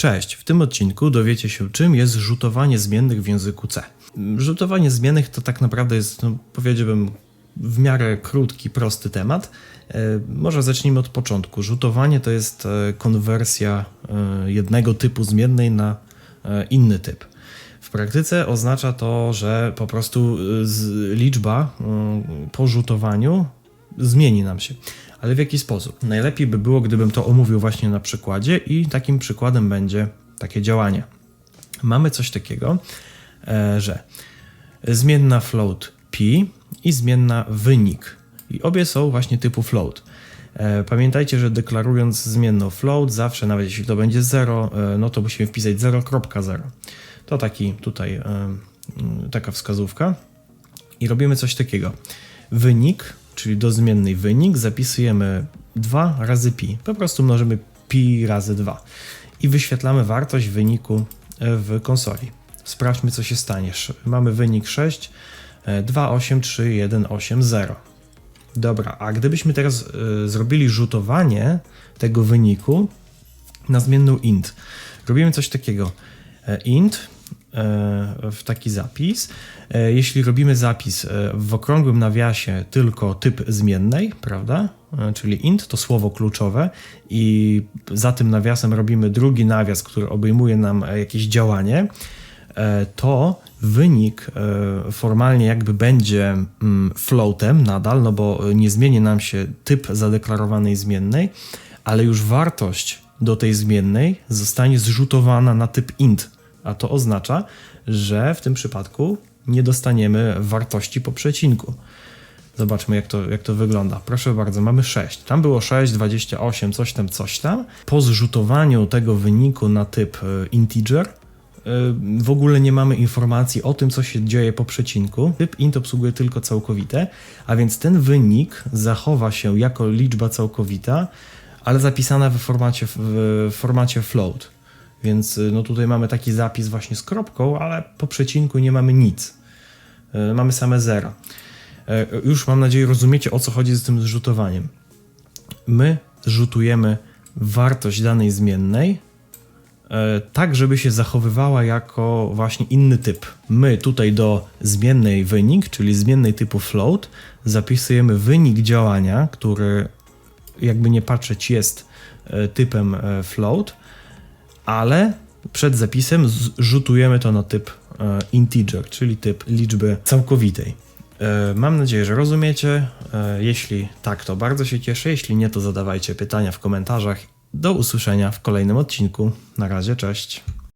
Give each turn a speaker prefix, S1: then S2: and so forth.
S1: Cześć, w tym odcinku dowiecie się, czym jest rzutowanie zmiennych w języku C. Rzutowanie zmiennych to tak naprawdę jest, no, powiedziałbym, w miarę krótki, prosty temat. E, może zacznijmy od początku. Rzutowanie to jest e, konwersja e, jednego typu zmiennej na inny typ. W praktyce oznacza to, że po prostu liczba po rzutowaniu zmieni nam się. Ale w jaki sposób? Najlepiej by było, gdybym to omówił właśnie na przykładzie i takim przykładem będzie takie działanie. Mamy coś takiego, e, że zmienna float p i zmienna wynik. I obie są właśnie typu float. E, Pamiętajcie, że deklarując zmienną float, zawsze nawet jeśli to będzie 0, e, no to musimy wpisać 0.0. To taki tutaj taka wskazówka. I robimy coś takiego. Wynik, czyli do zmiennej wynik, zapisujemy 2 razy pi. Po prostu mnożymy pi razy 2 i wyświetlamy wartość wyniku e, w konsoli. Sprawdźmy, co się stanie. Mamy wynik 6, e, 2, 8, 3, 1, 8, 0. Dobra, a gdybyśmy teraz e, zrobili rzutowanie tego wyniku na zmienną int, robimy coś takiego. E, int w taki zapis. E, Jeśli robimy zapis e, w okrągłym nawiasie tylko typ zmiennej, prawda? E, Czyli int to słowo kluczowe i za tym nawiasem robimy drugi nawias, który obejmuje nam e, jakieś działanie, e, to wynik e, formalnie jakby będzie mm, floatem nadal, no bo nie zmieni nam się typ zadeklarowanej zmiennej, ale już wartość do tej zmiennej zostanie zrzutowana na typ int, a to oznacza, że w tym przypadku nie dostaniemy wartości po przecinku. Zobaczmy, jak to, jak to wygląda. Proszę bardzo, mamy 6. Tam było 6, 28, coś tam, coś tam. Po zrzutowaniu tego wyniku na typ e, integer, e, w ogóle nie mamy informacji o tym, co się dzieje po przecinku. Typ int obsługuje tylko całkowite, a więc ten wynik zachowa się jako liczba całkowita, ale zapisana w formacie, w formacie float. Więc y, no tutaj mamy taki zapis właśnie z kropką, ale po przecinku nie mamy nic. Y, Mamy same zera. E, Już mam nadzieję rozumiecie o co chodzi z tym zrzutowaniem. My zrzutujemy wartość danej zmiennej e, tak, żeby się zachowywała jako właśnie inny typ. My tutaj do zmiennej wynik, czyli zmiennej typu float, zapisujemy wynik działania, który jakby nie patrzeć jest e, typem float, ale przed zapisem zrzutujemy to na typ e, integer, czyli typ liczby całkowitej. E, Mam nadzieję, że rozumiecie. E, Jeśli tak, to bardzo się cieszę. Jeśli nie, to zadawajcie pytania w komentarzach. Do usłyszenia w kolejnym odcinku. Na razie, cześć.